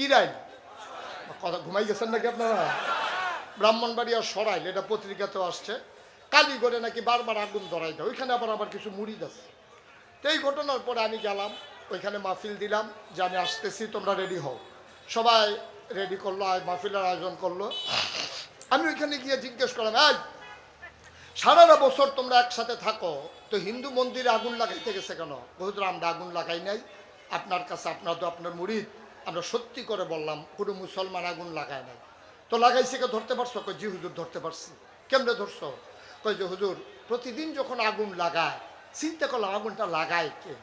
কিরাইল? কথা ঘুমাই গেছেন নাকি আপনারা? ব্রাহ্মণবাড়িয়া সরাইল, এটা পত্রিকাতেও আসছে। কালীগড়ে নাকি বারবার আগুন ধরাই দেয়, ওইখানে আবার আবার কিছু মুড়ি আছে। তো এই ঘটনার পরে আমি গেলাম, ওইখানে মাহফিল দিলাম যে আমি আসতেছি, তোমরা রেডি হও। সবাই রেডি করল মাহফিলের আয়োজন করল। আমি ওইখানে গিয়ে জিজ্ঞেস করলাম, এই সারাটা বছর তোমরা একসাথে থাকো, তো হিন্দু মন্দিরে আগুন লাগাইতে গেছে কেন? বহুদূর আমরা আগুন লাগাই নাই, আপনার কাছে আপনার তো আপনার মুড়িদ। আমরা সত্যি করে বললাম, কোনো মুসলমান আগুন লাগায় নাই। তো লাগাইছে কে ধরতে পারছ? কই জি হুজুর ধরতে পারছি। কেমনে ধরছো? কই যে হুজুর, প্রতিদিন যখন আগুন লাগায়, চিন্তা করলাম আগুনটা লাগায় কে?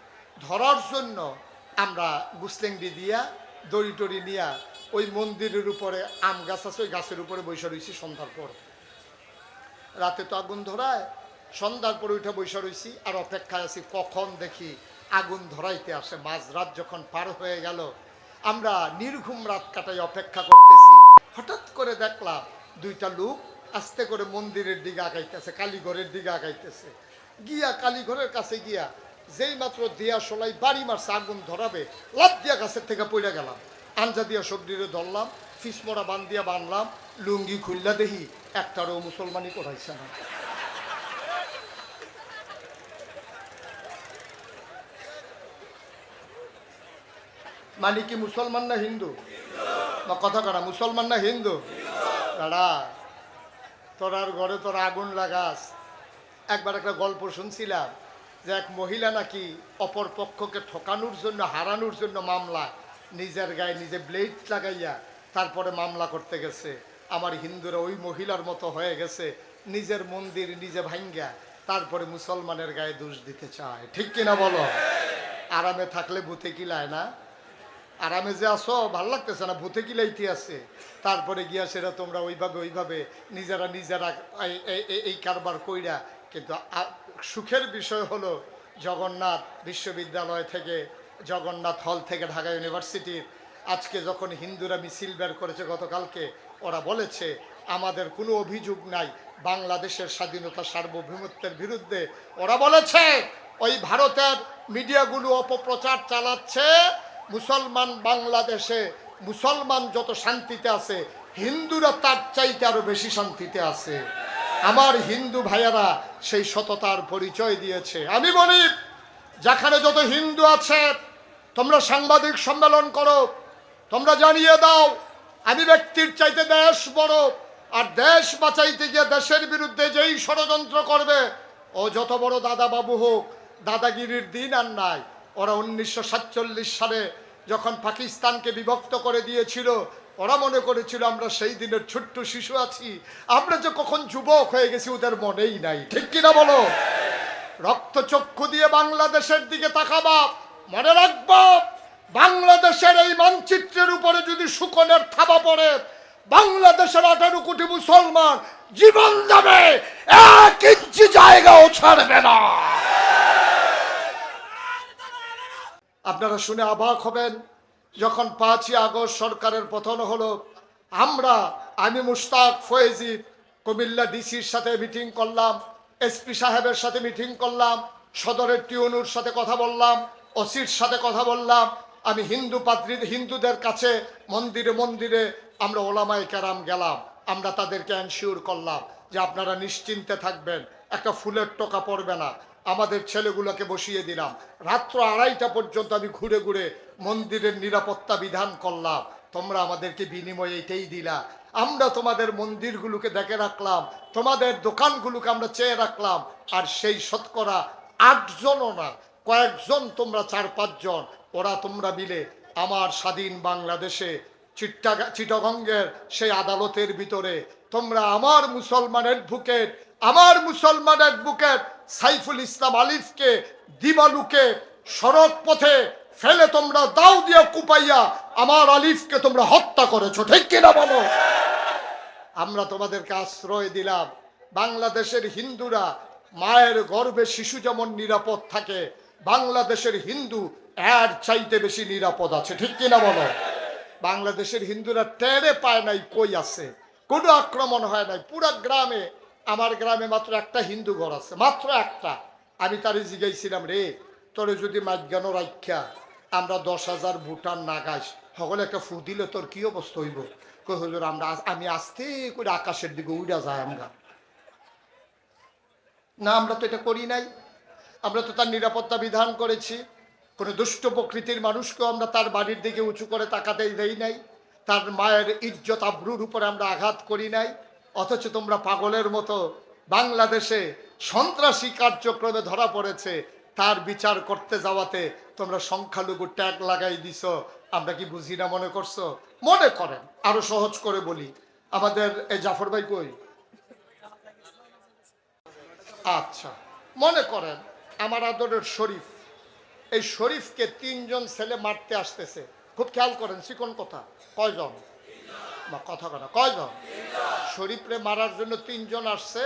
ধরার জন্য আমরা গুসলেংডি দিয়া, দড়ি টড়ি নিয়া ওই মন্দিরের উপরে আম গাছ আছে, ওই গাছের উপরে বসে রয়েছি সন্ধ্যার পর। রাতে তো আগুন ধরায়, সন্ধ্যার পরে উঠে বসে রয়েছি আর অপেক্ষায় আছি কখন দেখি আগুন ধরাইতে আসে। মাঝরাত যখন পার হয়ে গেল আমরা নির্ঘুম রাত কাটাই অপেক্ষা করতেছি। হঠাৎ করে দেখলাম দুইটা লোক আস্তে করে মন্দিরের দিকে আগাইতেছে, কালীঘরের দিকে আগাইতেছে। গিয়া কালীঘরের কাছে গিয়া যেই মাত্র দিয়া সোলাই বাড়ি মারছে, আগুন ধরাবে লাভ দিয়া গাছের থেকে পড়ে গেলাম। আঞ্জা দিয়া সবজিরে ধরলাম ফিসমোড়া বান দিয়া বানলাম, লুঙ্গি খুললা দেখি একটারও মুসলমানই করাইছে না। মানে কি মুসলমান না হিন্দু? না, কথা করা মুসলমান না হিন্দু? দাঁড়া তোরার ঘরে তোরা আগুন লাগাস। একবার একটা গল্প শুনছিলাম যে এক মহিলা নাকি অপর পক্ষকে ঠকানোর জন্য, হারানোর জন্য মামলা, নিজের গায়ে নিজে ব্লেড লাগাইয়া তারপরে মামলা করতে গেছে। আমার হিন্দুরা ওই মহিলার মতো হয়ে গেছে, নিজের মন্দির নিজে ভাঙ্গা, তারপরে মুসলমানের গায়ে দোষ দিতে চায়। ঠিক কিনা বলো? আরামে থাকলে ভূতে কিলায় না? আরামে যে আসো ভালো লাগতেছে না, ভূতে কিলাইতে আছে। তারপরে গিয়া সেটা তোমরা ওইভাবে ওইভাবে নিজেরা নিজেরা এই কারবার কইরা, কিন্তু সুখের বিষয় হলো জগন্নাথ বিশ্ববিদ্যালয় থেকে, জগন্নাথ হল থেকে ঢাকা ইউনিভার্সিটির। আজকে যখন হিন্দুরা মিছিল বের করেছে গতকালকে, ওরা বলেছে, আমাদের কোনো অভিযোগ নাই, বাংলাদেশের স্বাধীনতা সার্বভৌমত্বের বিরুদ্ধে। ওরা বলেছে, ওই ভারতের মিডিয়াগুলো অপপ্রচার চালাচ্ছে মুসলমান বাংলাদেশে মুসলমান যত শান্তিতে আছে, হিন্দুরা তার চাইতে আরও বেশি শান্তিতে আছে। আমার হিন্দু ভাইয়ারা সেই সততার পরিচয় দিয়েছে। আমি বলি, যেখানে যত হিন্দু আছে, তোমরা সাংবাদিক সম্মেলন করো, তোমরা জানিয়ে দাও, আমি ব্যক্তির চাইতে দেশ বড়, আর দেশ বাঁচাইতে গিয়ে দেশের বিরুদ্ধে যেই ষড়যন্ত্র করবে, ও যত বড় দাদা বাবু হোক, দাদাগিরির দিন আর নাই। ওরা উনিশশো সাতচল্লিশ সালে যখন পাকিস্তানকে বিভক্ত করে দিয়েছিল, ওরা মনে করেছিল, আমরা সেই দিনের ছোট্ট শিশু আছি। আমরা যে কখন যুবক হয়ে গেছি, ওদের মনেই নাই। ঠিক কিনা বলো? রক্তচক্ষু দিয়ে বাংলাদেশের দিকে তাকাবা। মনে রাখব, বাংলাদেশের এই মানচিত্রের উপরে যদি শুকনের থাবা পড়ে, বাংলাদেশের আঠারো কোটি মুসলমান জীবন দেবে এক ইঞ্চি জায়গাও ছাড়বে না। আপনারা শুনে অবাক হবেন, যখন পাঁচই আগস্ট সরকারের পতন হলো, আমরা, আমি মুশতাক ফয়েজি, কুমিল্লা ডিসির সাথে মিটিং করলাম এসপি সাহেবের সাথে মিটিং করলাম, সদরের টিউনুর সাথে কথা বললাম, ওসির সাথে কথা বললাম, আমি হিন্দু পাত্রী হিন্দুদের কাছে মন্দিরে মন্দিরে আমরা ওলামাই কেরাম গেলাম, আমরা তাদেরকে এনশিওর করলাম যে আপনারা নিশ্চিন্তে থাকবেন, একটা ফুলের টোকা পড়বে না আমাদের ছেলেগুলোকে বসিয়ে দিলাম। রাত্র আড়াইটা পর্যন্ত আমি ঘুরে ঘুরে মন্দিরের নিরাপত্তা বিধান করলাম। তোমরা আমাদেরকে বিনিময়ে এইটাই দিলা। আমরা তোমাদের মন্দিরগুলোকে দেখে রাখলাম, তোমাদের দোকানগুলোকে আমরা চেয়ে রাখলাম, আর সেই শতকরা আটজনও না, কয়েকজন তোমরা চার পাঁচজন, ওরা তোমরা মিলে আমার স্বাধীন বাংলাদেশে চিট্টাগা চিটগঙ্গের সেই আদালতের ভিতরে তোমরা আমার মুসলমান অ্যাডভোকেট আমার মুসলমান অ্যাডভোকেট সাইফুল ইসলাম আলিফকে দিবালুকে সড়ক পথে ফেলে তোমরা দাও দিয়ে কুপাইয়া আমার আলিফকে তোমরা হত্যা করেছ, ঠিক কিনা বলো? আমরা তোমাদেরকে আশ্রয় দিলাম। বাংলাদেশের হিন্দুরা মায়ের গর্ভে শিশু যেমন নিরাপদ থাকে, বাংলাদেশের হিন্দু এর চাইতে বেশি নিরাপদ আছে, ঠিক কিনা বলো? বাংলাদেশের হিন্দুরা টেরে পায় নাই, কই আছে? কোনো আক্রমণ হয় নাই, পুরা গ্রামে আমার গ্রামে মাত্র একটা হিন্দু ঘর আছে, মাত্র একটা। আমি তারে জিগাইছিলাম, রে, তোরে যদি মাজ্ঞানো রাখা আমরা দশ হাজার ভুটান নাগাইস সকলে একটা ফু দিলে তোর কি অবস্থা হইব? কই আমরা আমি আস্তে করে আকাশের দিকে উড়া যায় আমরা। না, আমরা তো এটা করি নাই। আমরা তো তার নিরাপত্তা বিধান করেছি। কোনো দুষ্ট প্রকৃতির মানুষকেও আমরা তার বাড়ির দিকে উঁচু করে তাকাতেই দেই নাই। তার মায়ের ইজ্জত আব্রুর উপরে আমরা আঘাত করি নাই। অথচ তোমরা পাগলের মতো বাংলাদেশে সন্ত্রাসী কার্যক্রমে ধরা পড়েছে। তার বিচার করতে যাওয়াতে তোমরা সংখ্যালঘু ট্যাগ লাগাই দিছ। আমরা কি বুঝি না মনে করছ? মনে করেন, আরও সহজ করে বলি। আমাদের এই জাফর ভাই কই? আচ্ছা মনে করেন আমার আদরের শরীফ। এই শরীফকে তিনজন ছেলে মারতে আসতেছে। খুব খেয়াল করেন, চিকন কথা। কয়জন? বা কথা কথা কয়জন শরীফরে মারার জন্য তিনজন আসছে।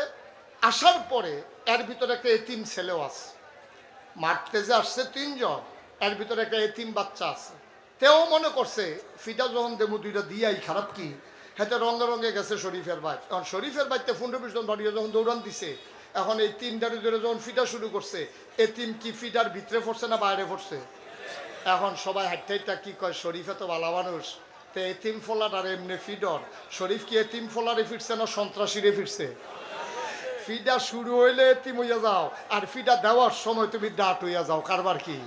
আসার পরে এর ভিতরে একটা এতিম ছেলেও আছে। মারতে যে আসছে তিনজন, এর ভিতরে একটা এতিম বাচ্চা আছে। তেও মনে করছে ফিটা যখন দেবো দুইটা দিয়াই খারাপ কি? হেতে রঙে রঙে গেছে শরীফের বাইক এখন শরীফের বাইকতে পনেরো বিশ জন যখন দৌড়ান দিছে, এখন এই তিনটার ভিতরে যখন ফিটা শুরু করছে, এতিম কি ফিটার ভিতরে পড়ছে না বাইরে পড়ছে? এখন সবাই হাইটটা হাইটটা কি কয়, শরীফে তো ভালো মানুষ। তো এতিম ফোলার আর এমনি ফিডর। শরীফ কি এতিম ফোলারে ফিরছে না সন্ত্রাসীরে ফিরছে? ফিডা শুরু হইলে এতিম হইয়া যাও, আর ফিডা দেওয়ার সময় তুমি ডাট হইয়া যাও, কারবার কি?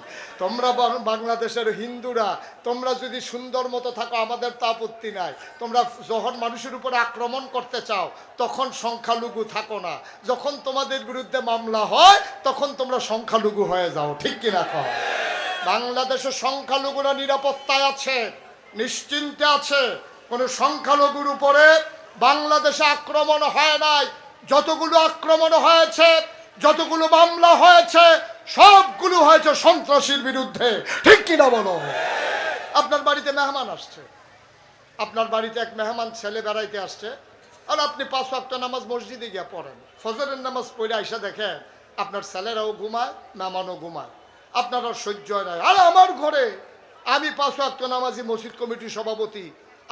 তোমরা বাংলাদেশের হিন্দুরা, তোমরা যদি সুন্দর মতো থাকো, আমাদের তা আপত্তি নাই। তোমরা যখন মানুষের উপরে আক্রমণ করতে চাও, তখন সংখ্যালঘু থাকো না। যখন তোমাদের বিরুদ্ধে মামলা হয়, তখন তোমরা সংখ্যালঘু হয়ে যাও, ঠিক কিনা কও? বাংলাদেশের সংখ্যালঘুরা নিরাপত্তায় আছে। নিশ্চিন্তে আছে। কোনো সংখ্যালঘুর উপরে বাংলাদেশে আক্রমণ হয় নাই। যতগুলো আক্রমণ হয়েছে, যতগুলো মামলা হয়েছে, সবগুলো হয়েছে সন্ত্রাসীর বিরুদ্ধে। ঠিক কিনা বলো? আপনার বাড়িতে মেহমান আসছে। আপনার বাড়িতে এক মেহমান ছেলে বেড়াইতে আসছে। আর আপনি পাঁচ ওয়াক্ত নামাজ মসজিদে গিয়ে পড়েন। ফজরের নামাজ পড়ে আইসা দেখেন, আপনার ছেলেরাও ঘুমায়, মেহমানও ঘুমায়। আপনার সহ্য হয় না আর আমার ঘরে আমি পাঁচ ওয়াক্ত নামাজি মসজিদ কমিটির সভাপতি।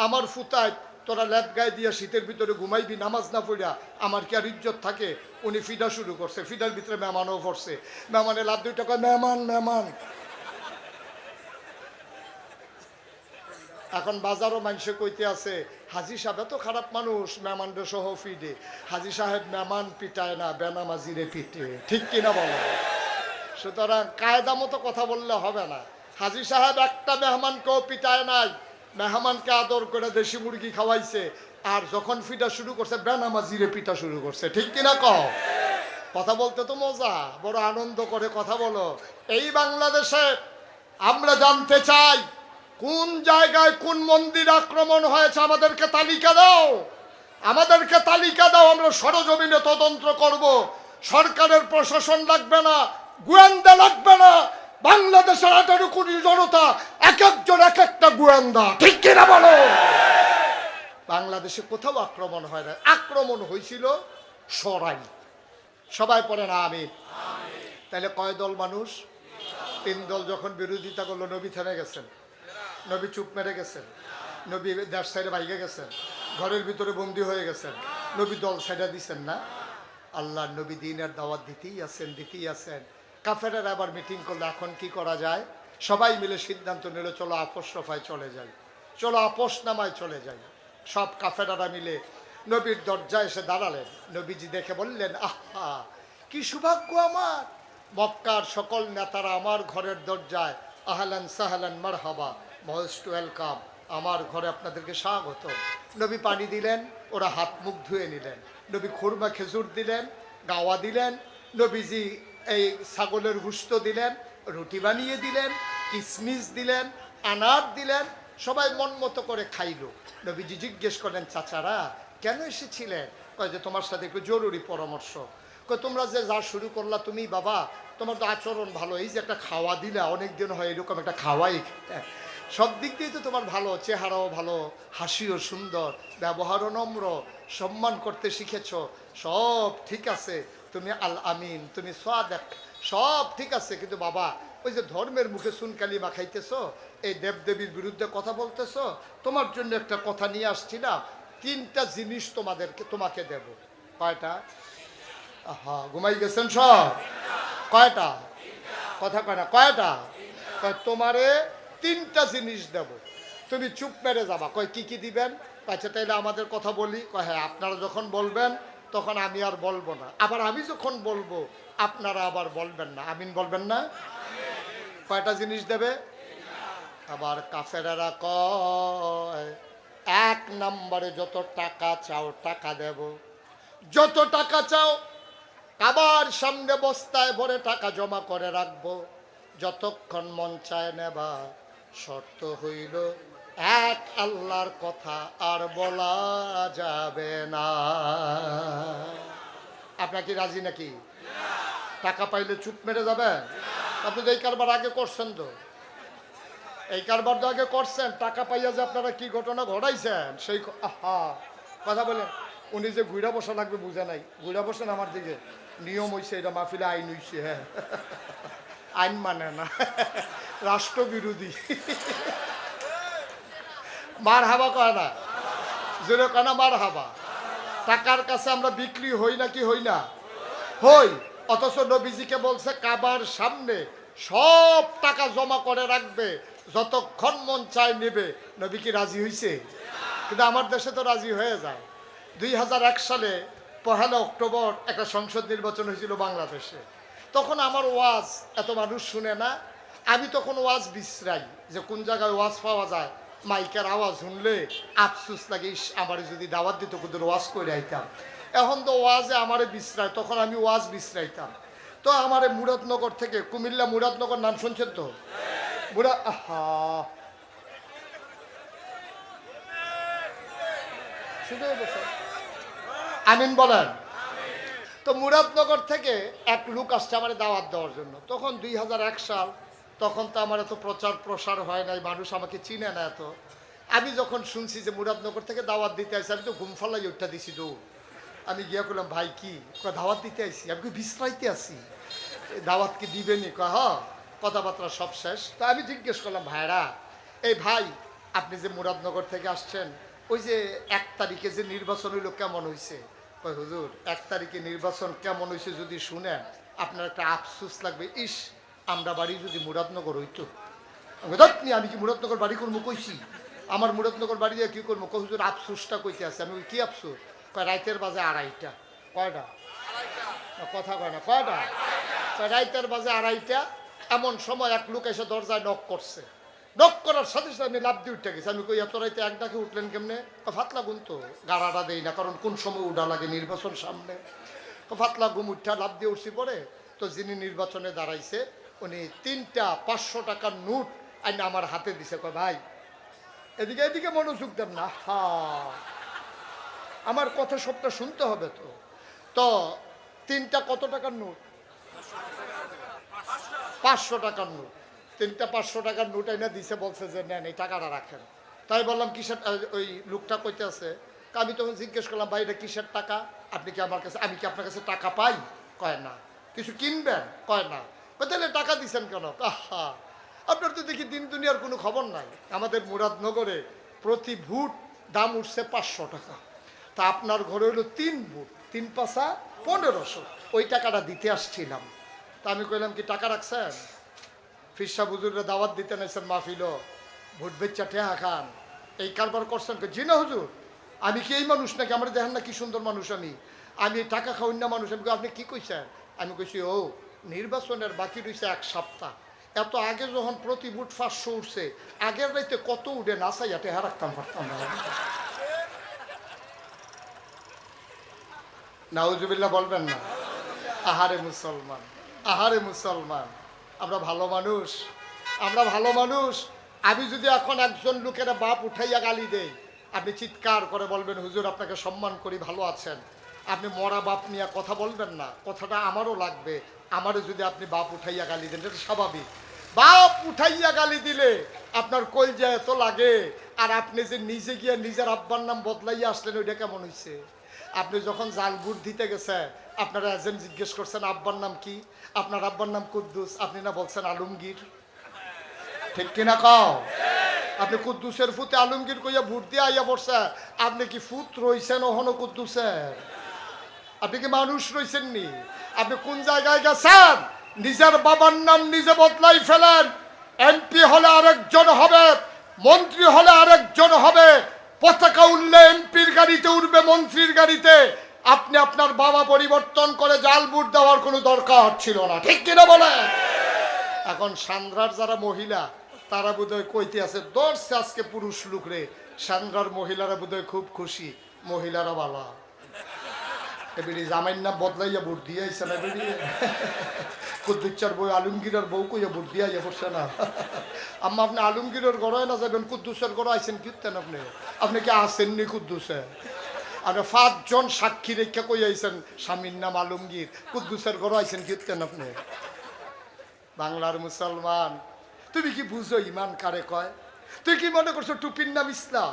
আমার ফুতায় তোরা ল্যাব গায়ে দিয়ে শীতের ভিতরে ঘুমাইবি, নামাজ না পড়িয়া আমার কি আর ইজ্জত থাকে? উনি ফিডা শুরু করছে ফিডার ভিতরে মেহমানও পড়ছে। মেহমানের লাভ দুইটা কয় মেহমান মেহমান। এখন বাজারও মানুষে কইতে আছে, হাজি সাহেব তো খারাপ মানুষ মেহমানদের সহ ফিডে হাজি সাহেব মেহমান পিটায় না, বেনামাজিরে পিটে। ঠিক কিনা বলো? সুতরাং কায়দা মতো কথা বললে হবে না। হাজি সাহেব একটা মেহমানকেও পিটায় নাই। মেহমানকে আদর করে দেশি মুরগি খাওয়াইছে। আর যখন ফিটা শুরু করছে বেনামাজিরে পিটা শুরু করছে। ঠিক কিনা কও? কথা বলতে তো মজা, বড় আনন্দ করে কথা বলো। এই বাংলাদেশে আমরা জানতে চাই, কোন জায়গায় কোন মন্দির আক্রমণ হয়েছে আমাদেরকে তালিকা দাও। আমাদেরকে তালিকা দাও, আমরা সরজমিনে তদন্ত করব। সরকারের প্রশাসন লাগবে না, গোয়েন্দা লাগবে না। বাংলাদেশের আঠারো কোটি জনতা এক একজন এক একটা গোয়েন্দা। ঠিক কিনা বলো? বাংলাদেশে কোথাও আক্রমণ হয় না। আক্রমণ হয়েছিল সরাই। সবাই পড়ে না আমি তাহলে কয় দল মানুষ? তিন দল যখন বিরোধিতা করল নবী থেমে গেছেন। নবী চুপ মেরে গেছেন। নবী দেশ সাইডে বাইকে গেছেন। ঘরের ভিতরে বন্দি হয়ে গেছেন। নবী দল সাইডা দিছেন না। আল্লাহ নবী দিনের দাওয়াত দিতেই আছেন দিতেই আছেন। কাফেরের আবার মিটিং করলে, এখন কি করা যায়? সবাই মিলে সিদ্ধান্ত নিল, চলো আপোষ রফায় চলে যাই। চলো আপোষ নামায় চলে যাই। সব কাফেরারা মিলে নবীর দরজায় এসে দাঁড়ালেন। নবীজি দেখে বললেন, আহা, কি সৌভাগ্য আমার। মক্কার সকল নেতারা আমার ঘরের দরজায়, আহলান সাহলান মারহাবা মোস্ট ওয়েলকাম আমার ঘরে আপনাদেরকে স্বাগত। নবী পানি দিলেন, ওরা হাত মুখ ধুয়ে নিলেন। নবী খুরমা খেজুর দিলেন, গাওয়া দিলেন। নবীজি এই ছাগলের গুস্ত দিলেন, রুটি বানিয়ে দিলেন, কিসমিস দিলেন, আনার দিলেন, সবাই মন মতো করে খাইল। নবীজি জিজ্ঞেস করলেন, চাচারা, কেন এসেছিলেন কয় যে, তোমার সাথে একটু জরুরি পরামর্শ। কয়, তোমরা যে যা শুরু করলা তুমি বাবা, তোমার তো আচরণ ভালো। এই যে একটা খাওয়া দিলা অনেক দিন হয় এরকম একটা খাওয়াই সব দিক দিয়ে তো তোমার ভালো, চেহারাও ভালো, হাসিও সুন্দর, ব্যবহারও নম্র, সম্মান করতে শিখেছ। সব ঠিক আছে তুমি আল আমিন তুমি সোয়াদেক সব ঠিক আছে, কিন্তু বাবা, ওই যে ধর্মের মুখে সুনকালি মাখাইতেছো এই দেবদেবীর বিরুদ্ধে কথা বলতেছো, তোমার জন্য একটা কথা নিয়ে আসছিলাম, তিনটা জিনিস তোমাদেরকে, তোমাকে দেব। কয়টা? আহা, ঘুমাই গেছেন সব? কয়টা? কথা কয় না, কয়টা? কয়, তোমারে তিনটা জিনিস দেব। তুমি চুপ মেরে যাবা। কয়, কি কি দিবেন? আচ্ছা তাইলে আমাদের কথা বলি। কয় হ্যাঁ আপনারা যখন বলবেন তখন আমি আর বলব না। আবার আমি যখন বলব, আপনারা আবার বলবেন না। আমিন বলবেন না? কয়টা জিনিস দেবে? আবার কাফেরারা কয়, এক নম্বরে যত টাকা চাও টাকা দেব। যত টাকা চাও, আবার সামনে বস্তায় ভরে টাকা জমা করে রাখব। যতক্ষণ মন চায় নেবা শর্ত হইল এক আল্লাহর কথা আর বলা যাবে না। আপনার কি রাজি নাকি? টাকা পাইলে চুপ মেরে যাবেন? আপনি তো এই কারবার আগে করছেন তো। এই কারবার তো আগে করছেন, টাকা পাইয়া যে আপনারা কি ঘটনা ঘটাইছেন, সেই আহা! কথা বলেন, উনি যে ঘুরা বসা লাগবে বুঝে নাই। ঘুরা বসেন আমার দিকে। নিয়ম হইছে, এটা মাহফিলে আইন হইছে হ্যাঁ। আইন মানে না। রাষ্ট্রবিরোধী। মার হাবা কয় না? জোরে না মার হাবা টাকার কাছে আমরা বিক্রি হই নাকি হই না? হই, অথচ নবীজিকে বলছে, কাবার সামনে সব টাকা জমা করে রাখবে, যতক্ষণ মন চায় নেবে। নবী কি রাজি হইছে? কিন্তু আমার দেশে তো রাজি হয়ে যায়। দুই হাজার এক সালে পহেলা অক্টোবর একটা সংসদ নির্বাচন হয়েছিল বাংলাদেশে। তখন আমার ওয়াজ এত মানুষ শুনে না। আমি তখন ওয়াজ বিশ্রাই, যে কোন জায়গায় ওয়াজ পাওয়া যায়? মাইকের আওয়াজ শুনলে আফসুস লাগে আমারে যদি দাওয়াত দিত কুদের ওয়াজ করে আইতাম। এখন তো ওয়াজে আমারে বিশ্রায়, তখন আমি ওয়াজ বিশ্রাইতাম। তো আমারে মুরাদনগর থেকে, কুমিল্লা মুরাদনগর নাম শুনছেন তো? আহা। আমিন বলেন। তো মুরাদনগর থেকে এক লোক আসছে আমার দাওয়াত দেওয়ার জন্য। তখন দুই হাজার এক সাল তখন তো আমার এত প্রচার প্রসার হয় নাই, মানুষ আমাকে চিনে না এত। আমি যখন শুনছি যে মুরাদনগর থেকে দাওয়াত দিতে আসছি আমি তো ঘুম ফালাই দিছি দৌড়। আমি গিয়া করলাম ভাই, কি? দাওয়াত দিতে আইসি। আমি কই, বিশ্রাইতে এ, দাওয়াত কি দিবেনি কয়, হ, কথাবার্তা সব শেষ। তো আমি জিজ্ঞেস করলাম ভাইরা এই ভাই, আপনি যে মুরাদনগর থেকে আসছেন, ওই যে এক তারিখে যে নির্বাচন হইল কেমন হয়েছে হুজুর, এক তারিখে নির্বাচন কেমন হয়েছে যদি শুনেন, আপনার একটা আফসোস লাগবে। ইস আমরা বাড়ি যদি মুরাদনগর হইতো আমি আমি কি মুরাদনগর বাড়ি করব কইছি? আমার মুরাদনগর বাড়ি দিয়ে কি করব? হুজুর আফসোসটা কইতে আছে? আমি কি আফসোস? কয়, রাইতের বাজে আড়াইটা। কয়টা? কথা কয় না, কয়টা? কয়, রাইতের বাজে আড়াইটা। এমন সময় এক লোক এসে দরজায় নক করছে। নক করার সাথে সাথে আমি লাভ দিয়ে উঠে গেছি। আমি কই, এত রাইতে এক ডাকে উঠলেন কেমনে? ফাতলা গুন তো গাড়াটা দেই না, কারণ কোন সময় উঠা লাগে নির্বাচন সামনে? ফাতলা ঘুম উঠা লাভ দিয়ে উঠছি পরে, তো যিনি নির্বাচনে দাঁড়াইছে উনি তিনটা পাঁচশো টাকার নোট আইনা আমার হাতে দিছে, কয়, ভাই, এদিকে এদিকে মনোযোগ দেন না। হা। আমার কথা সবটা শুনতে হবে তো। তো তিনটা কত টাকার নোট? পাঁচশো টাকার নোট। তিনটা পাঁচশো টাকার নোট এনে দিছে, বলছে যে, নেন, এই টাকাটা রাখেন। তাই বললাম, কিসের ওই লোকটা কইতে আছে আমি তখন জিজ্ঞেস করলাম, ভাই, এটা কিসের টাকা? আপনি কি আমার কাছে, আমি কি আপনার কাছে টাকা পাই? কয়, না। কিছু কিনবেন? কয়, না। তাহলে টাকা দিছেন কেন? আহা। আপনার তো দেখি দিন দুনিয়ার কোনো খবর নাই। আমাদের মুরাদনগরে প্রতি ভুট দাম উঠছে পাঁচশো টাকা। তা আপনার ঘরে হলো তিন বুট তিন পাশা পনেরোশো। ওই টাকাটা দিতে আসছিলাম। তা আমি কইলাম, কি টাকা রাখছেন? ফিরসা বুজুরের দাওয়াত দিতে নাইছেন মাহফিল ভোট বেচ্চা ঠেহা খান। এই কারবার করছেন? জি না হুজুর। আমি কি এই মানুষ নাকি? আমার দেখেন না কি সুন্দর মানুষ আমি। আমি টাকা খাওয়াই না মানুষ। আমি আপনি কি কইছেন? আমি কইছি, ও নির্বাচনের বাকি রয়েছে এক সপ্তাহ। এত আগে যখন প্রতি বুট পাঁচশো উঠছে, আগের রাইতে কত উঠে নাচাইয়া টেহা রাখতাম পারতাম না নাউজুবিল্লাহ বলবেন না। আহারে মুসলমান আহারে মুসলমান, আমরা ভালো মানুষ, আমরা ভালো মানুষ। আমি যদি এখন একজন লোকের বাপ উঠাইয়া গালি দেই, আপনি চিৎকার করে বলবেন, হুজুর, আপনাকে সম্মান করি, ভালো আছেন। আপনি মরা বাপ নিয়ে কথা বলবেন না, কথাটা আমারও লাগবে। আমারও যদি আপনি বাপ উঠাইয়া গালি দেন, এটা স্বাভাবিক। বাপ উঠাইয়া গালি দিলে আপনার কলজা এত লাগে, আর আপনি যে নিজে গিয়ে নিজের আব্বার নাম বদলাইয়া আসলেন, ওইটা কেমন হয়েছে আপনি যখন জাল বুট দিতে গেছেন, আপনারা এজেন্ট জিজ্ঞেস করছেন, আব্বার নাম কি? আপনার আব্বার নাম কুদ্দুস, আপনি না বলছেন আলমগীর? ঠিক কিনা কও? আপনি কুদ্দুসের ফুতে আলমগীর কইয়া ভোট দিয়ে আইয়া পড়ছে আপনি কি ফুত রইছেন ওহনো কুদ্দুসের? আপনি কি মানুষ রইছেন নি আপনি কোন জায়গায় গেছেন? নিজের বাবার নাম নিজে বদলাই ফেলেন। এমপি হলে আরেকজন হবে, মন্ত্রী হলে আরেকজন হবে। পতাকা উঠলে এমপির গাড়িতে উঠবে মন্ত্রীর গাড়িতে। আপনি আপনার বাবা পরিবর্তন করে জাল বুট দেওয়ার কোনো দরকার ছিল না, ঠিক কিনা বলে? এখন সান্দ্রার যারা মহিলা, তারা বোধহয় কইতে আছে, দর্শে আজকে পুরুষ লোক রে। সান্দ্রার মহিলারা বোধহয় খুব খুশি, মহিলারা বালা এবারে জামাইন না বদলাইয়া ভোট দিয়ে আইসে না এবারে কুদ্দুচ্চার বই আলমগীরের বউ কইয়া ভোট দিয়ে আইয়া পড়ছে না। আম্মা, আপনি আলমগীরের গড়ায় না যাবেন, কুদ্দুসের গড় আইসেন কীর্তেন আপনি? আপনি কি আসেননি কুদ্দুসে? আর পাঁচজন সাক্ষী রেখা কই আইসেন স্বামীর নাম আলমগীর, কুদ্দুসের গড় আইসেন কীর্তেন আপনি? বাংলার মুসলমান, তুমি কি বুঝো ইমান কারে কয়? তুই কি মনে করছ টুপির নাম ইসলাম?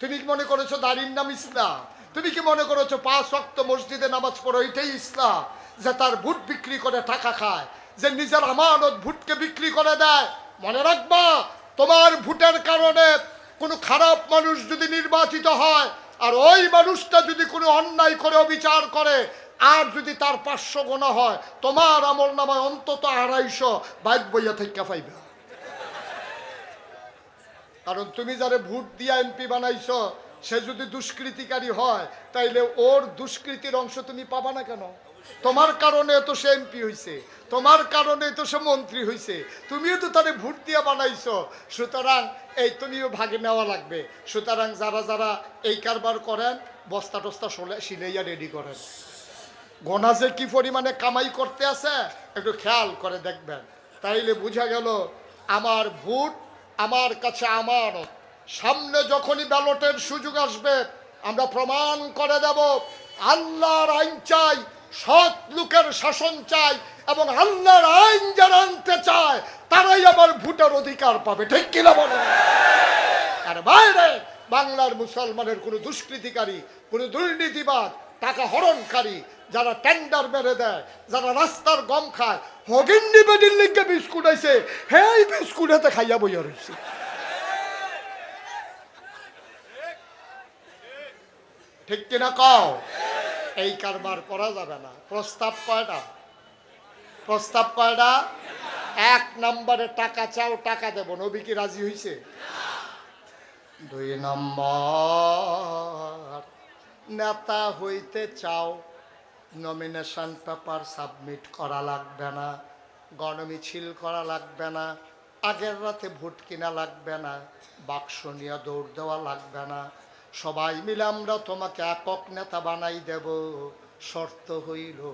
তুমি কি মনে করেছ দাড়ির নাম ইসলাম? তুমি কি মনে করেছ পাঁচ ওয়াক্ত মসজিদে নামাজ পড়ো এটাই ইসলাম? যে তার ভুট বিক্রি করে টাকা খায়, যে নিজের আমানত ভুটকে বিক্রি করে দেয়। মনে রাখবা, তোমার ভুটের কারণে কোনো খারাপ মানুষ যদি নির্বাচিত হয়, আর ওই মানুষটা যদি কোনো অন্যায় করে, অবিচার করে, আর যদি তার পাঁচশো গোনা হয়, তোমার আমল নামায় অন্তত আড়াইশো বাইক বইয়া থেকে পাইবে। কারণ তুমি যারে ভোট দিয়া এমপি বানাইছো সে যদি দুষ্কৃতিকারী হয়, তাইলে ওর দুষ্কৃতির অংশ তুমি পাবা না কেন? তোমার কারণে তো সে এমপি হইছে, তোমার কারণে তো সে মন্ত্রী হইছে, তুমিও তো তারে ভোট দিয়া বানাইছো। সুতরাং এই তুমিও ভাগে নেওয়া লাগবে। সুতরাং যারা যারা এই কারবার করেন, বস্তা টস্তা সোলে, সিলাইয়া রেডি করেন। গোনা যে কি পরিমাণে কামাই করতে আছে, একটু খেয়াল করে দেখবেন। তাইলে বোঝা গেল, আমার ভোট আমার কাছে আমানত। সামনে যখনই ব্যালটের সুযোগ আসবে, আমরা প্রমাণ করে দেব, আল্লাহর আইন চাই, সৎ লোকের শাসন চাই, এবং আল্লাহর আইন যারা আনতে চায়, তারাই আবার ভোটের অধিকার পাবে। ঠিক কিনা বলে? আর বাইরে বাংলার মুসলমানের কোনো দুষ্কৃতিকারী, কোনো দুর্নীতিবাদ টাকা হরণকারী, যারা টেন্ডার মেরে দেয়, যারা রাস্তার গম খায়, হগিন্নি বেডির লিগে বিস্কুট আইছে, হেই বিস্কুট হাতে খাইয়া বইয়া রয়েছে ঠিক কিনা কও? এই কারবার করা যাবে না। প্রস্তাব কয়টা? প্রস্তাব কয়টা? এক নম্বরে টাকা চাও, টাকা দেব। নবী কি রাজি হইছে? দুই নম্বর, নেতা হইতে চাও নমিনেশন পেপার সাবমিট করা লাগবে না, গণমিছিল করা লাগবে না, আগের রাতে ভোট কিনা লাগবে না, বাক্স নিয়ে দৌড় দেওয়া লাগবে না সবাই মিলে আমরা তোমাকে একক নেতা বানাই দেব। শর্ত হইল,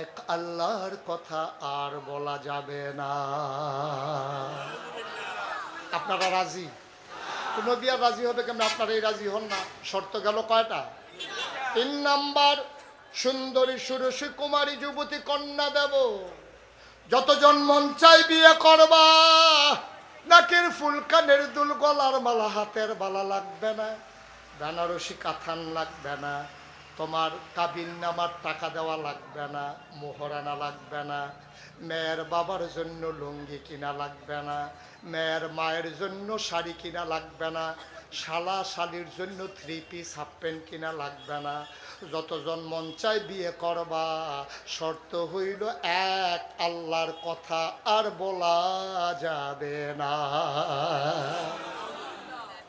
এক আল্লাহর কথা আর বলা যাবে না। আপনারা রাজি? তো নবী রাজি হবে কেমন? আপনারাই রাজি হন না। শর্ত গেল কয়টা? তিন নাম্বার, সুন্দরী সুরসী কুমারী যুবতী কন্যা দেব। যতজন মন চাই বিয়ে করবা। নাকের ফুল কানের দুল গলার মালা হাতের বালা লাগবে না, বেনারসি কাথান লাগবে না, তোমার কাবিন নামার টাকা দেওয়া লাগবে না, মোহরানা লাগবে না, মেয়ের বাবার জন্য লুঙ্গি কিনা লাগবে না, মেয়ের মায়ের জন্য শাড়ি কিনা লাগবে না শালা শালির জন্য থ্রি পিস হাফ প্যান্ট কিনা লাগবে না। যতজন মন চাই বিয়ে করবা। শর্ত হইল এক, আল্লাহর কথা আর বলা যাবে না।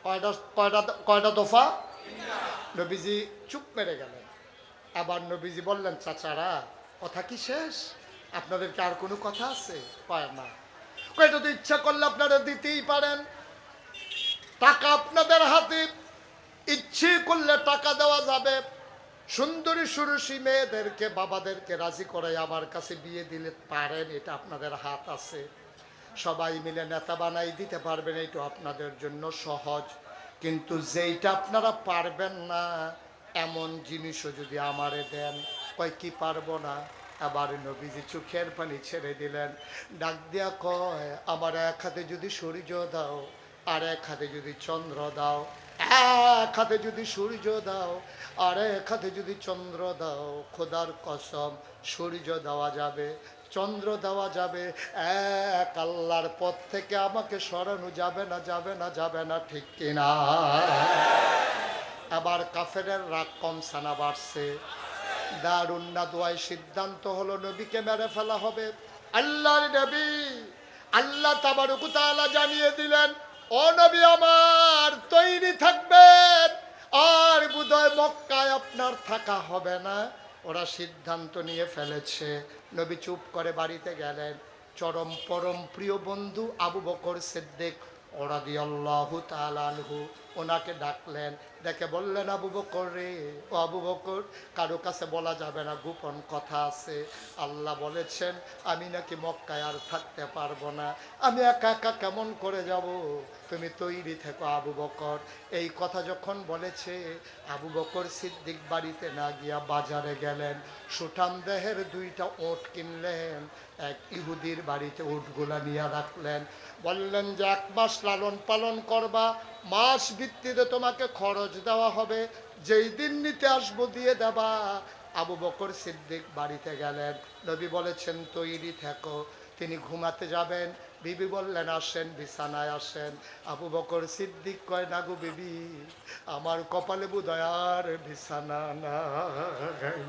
কয়টা কয়টা কয়টা দফা নবীজি চুপ মেরে গেলেন। আবার নবীজি বললেন, চাচারা, কথা কি শেষ? আপনাদেরকে আর কোনো কথা আছে? পায় না। কয়টা তো ইচ্ছা করলে আপনারা দিতেই পারেন। টাকা আপনাদের হাতে। ইচ্ছে করলে টাকা দেওয়া যাবে। সুন্দরী সুরসী মেয়েদেরকে, বাবাদেরকে রাজি করে আমার কাছে বিয়ে দিলে পারেন, এটা আপনাদের হাত আছে। সবাই মিলে নেতা বানাই দিতে পারবেন এটা আপনাদের জন্য সহজ। কিন্তু যেইটা আপনারা পারবেন না, এমন জিনিসও যদি আমারে দেন, কয় কি পারব না? আবার নবীজি চোখের পানি ছেড়ে দিলেন। ডাক দিয়া কয়, আমার এক হাতে যদি সূর্য দাও আর এক হাতে যদি চন্দ্র দাও, এক হাতে যদি সূর্য দাও, আর এক হাতে যদি চন্দ্র দাও, খোদার কসম সূর্য দেওয়া যাবে, চন্দ্র দেওয়া যাবে, এক আল্লাহর পথ থেকে আমাকে সরানো যাবে না যাবে না যাবে না, ঠিক কিনা? আবার কাফেরের রাগ কম সানা বাড়ছে। দারুন্না দোয়াই সিদ্ধান্ত হলো, নবীকে মেরে ফেলা হবে। আল্লাহর নবী, আল্লাহ তাবারুকু তাআলা জানিয়ে দিলেন ও নবী আমার, তৈরি থাকবেন। আর বুধয় মক্কায় আপনার থাকা হবে না। ওরা সিদ্ধান্ত নিয়ে ফেলেছে। নবী চুপ করে বাড়িতে গেলেন। চরম পরম প্রিয় বন্ধু আবু বকর সিদ্দিক ওরা দিয়ে আল্লাহ তালানহু ওনাকে ডাকলেন। দেখে বললেন, আবু বকর রে, ও আবু বকর, কারও কাছে বলা যাবে না, গোপন কথা আছে। আল্লাহ বলেছেন, আমি নাকি মক্কায় আর থাকতে পারব না। আমি একা একা কেমন করে যাব? তুমি তৈরি থেকো, আবু বকর। এই কথা যখন বলেছে, আবু বকর সিদ্দিক বাড়িতে না গিয়া বাজারে গেলেন। সুঠাম দেহের দুইটা ওট কিনলেন। এক ইহুদির বাড়িতে উটগুলা নিয়ে রাখলেন। বললেন যে, এক মাস লালন পালন করবা মাস ভিত্তিতে তোমাকে খরচ দেওয়া হবে। যেই দিন নিতে আসব দিয়ে দেবা। আবু বকর সিদ্দিক বাড়িতে গেলেন। নবী বলেছেন, তৈরি থেকো। তিনি ঘুমাতে যাবেন। বিবি বললেন, আসেন, বিছানায় আসেন। আবু বকর সিদ্দিক কয়, না গো বিবি, আমার কপালে বুধয়ার বিছানা নাই।